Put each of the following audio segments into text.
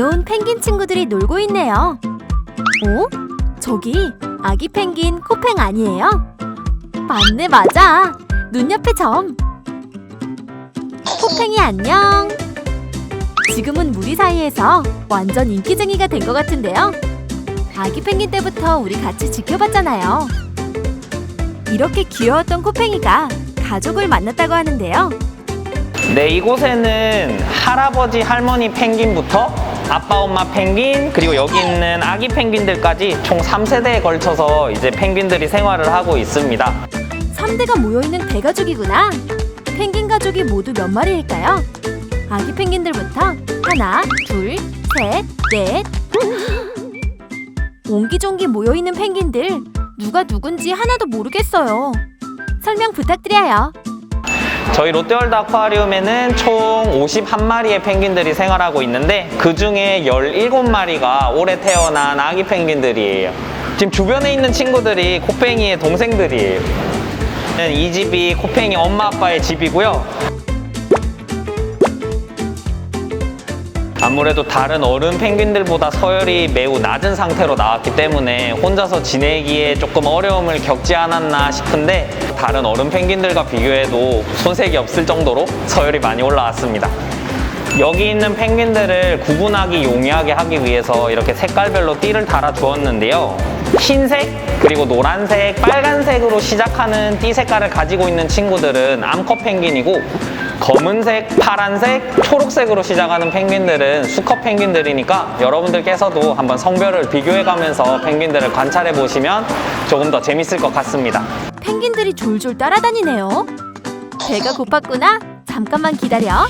귀여운 펭귄 친구들이 놀고 있네요. 어? 저기 아기 펭귄 코팽 아니에요? 맞네 맞아. 눈 옆에 점. 코팽이 안녕. 지금은 무리 사이에서 완전 인기쟁이가 된 것 같은데요. 아기 펭귄 때부터 우리 같이 지켜봤잖아요. 이렇게 귀여웠던 코팽이가 가족을 만났다고 하는데요. 네, 이곳에는 할아버지, 할머니 펭귄부터 아빠, 엄마 펭귄, 그리고 여기 있는 아기 펭귄들까지 총 3세대에 걸쳐서 이제 펭귄들이 생활을 하고 있습니다. 3대가 모여있는 대가족이구나. 펭귄 가족이 모두 몇 마리일까요? 아기 펭귄들부터 하나, 둘, 셋, 넷. 옹기종기 모여있는 펭귄들 누가 누군지 하나도 모르겠어요. 설명 부탁드려요. 저희 롯데월드 아쿠아리움에는 총 51마리의 펭귄들이 생활하고 있는데 그 중에 17마리가 올해 태어난 아기 펭귄들이에요. 지금 주변에 있는 친구들이 코팽이의 동생들이에요. 이 집이 코팽이 엄마 아빠의 집이고요. 아무래도 다른 어른 펭귄들보다 서열이 매우 낮은 상태로 나왔기 때문에 혼자서 지내기에 조금 어려움을 겪지 않았나 싶은데 다른 어른 펭귄들과 비교해도 손색이 없을 정도로 서열이 많이 올라왔습니다. 여기 있는 펭귄들을 구분하기 용이하게 하기 위해서 이렇게 색깔별로 띠를 달아 주었는데요. 흰색, 그리고 노란색, 빨간색으로 시작하는 띠 색깔을 가지고 있는 친구들은 암컷 펭귄이고 검은색, 파란색, 초록색으로 시작하는 펭귄들은 수컷 펭귄들이니까 여러분들께서도 한번 성별을 비교해 가면서 펭귄들을 관찰해 보시면 조금 더 재밌을 것 같습니다. 펭귄들이 졸졸 따라다니네요. 배가 고팠구나. 잠깐만 기다려.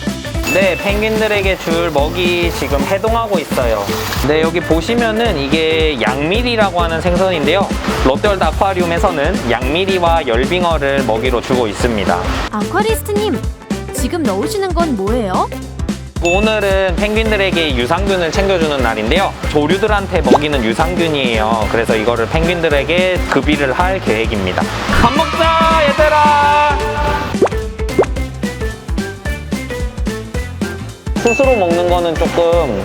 네, 펭귄들에게 줄 먹이 지금 해동하고 있어요. 네, 여기 보시면은 이게 양미리라고 하는 생선인데요. 롯데월드 아쿠아리움에서는 양미리와 열빙어를 먹이로 주고 있습니다. 아쿠아리스트님, 지금 넣으시는 건 뭐예요? 오늘은 펭귄들에게 유산균을 챙겨주는 날인데요. 조류들한테 먹이는 유산균이에요. 그래서 이거를 펭귄들에게 급이를 할 계획입니다. 밥 먹자, 얘들아! 스스로 먹는 거는 조금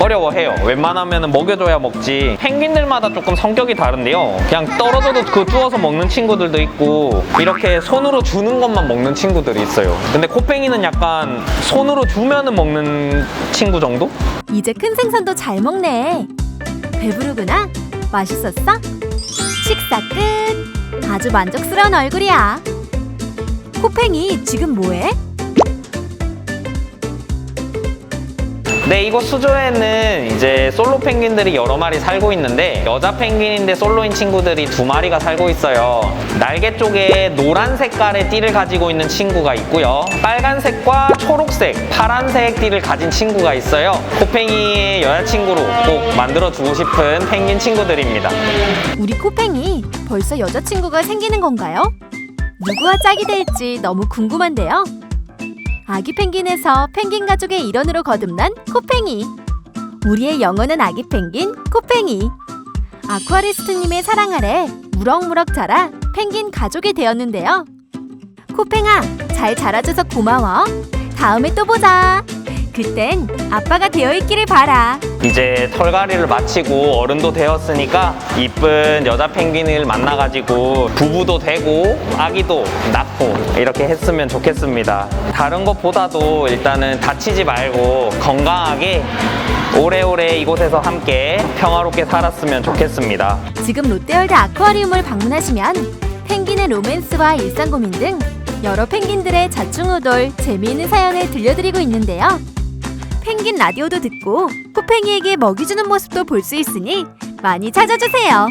어려워해요. 웬만하면 먹여줘야 먹지. 펭귄들마다 조금 성격이 다른데요. 그냥 떨어져도 그 주워서 먹는 친구들도 있고 이렇게 손으로 주는 것만 먹는 친구들이 있어요. 근데 코팽이는 약간 손으로 주면은 먹는 친구 정도? 이제 큰 생선도 잘 먹네. 배부르구나. 맛있었어? 식사 끝. 아주 만족스러운 얼굴이야. 코팽이 지금 뭐해? 네, 이곳 수조에는 이제 솔로 펭귄들이 여러 마리 살고 있는데 여자 펭귄인데 솔로인 친구들이 두 마리가 살고 있어요. 날개 쪽에 노란 색깔의 띠를 가지고 있는 친구가 있고요. 빨간색과 초록색, 파란색 띠를 가진 친구가 있어요. 코팽이의 여자친구로 꼭 만들어주고 싶은 펭귄 친구들입니다. 우리 코팽이 벌써 여자친구가 생기는 건가요? 누구와 짝이 될지 너무 궁금한데요. 아기 펭귄에서 펭귄 가족의 일원으로 거듭난 코팽이. 우리의 영원한 아기 펭귄 코팽이. 아쿠아리스트님의 사랑 아래 무럭무럭 자라 펭귄 가족이 되었는데요. 코팽아, 잘 자라줘서 고마워. 다음에 또 보자. 그땐 아빠가 되어 있기를 바라. 이제 털갈이를 마치고 어른도 되었으니까 이쁜 여자 펭귄을 만나가지고 부부도 되고 아기도 낳고 이렇게 했으면 좋겠습니다. 다른 것보다도 일단은 다치지 말고 건강하게 오래오래 이곳에서 함께 평화롭게 살았으면 좋겠습니다. 지금 롯데월드 아쿠아리움을 방문하시면 펭귄의 로맨스와 일상 고민 등 여러 펭귄들의 자충우돌 재미있는 사연을 들려드리고 있는데요. 펭귄 라디오도 듣고 코팽이에게 먹이 주는 모습도 볼 수 있으니 많이 찾아주세요.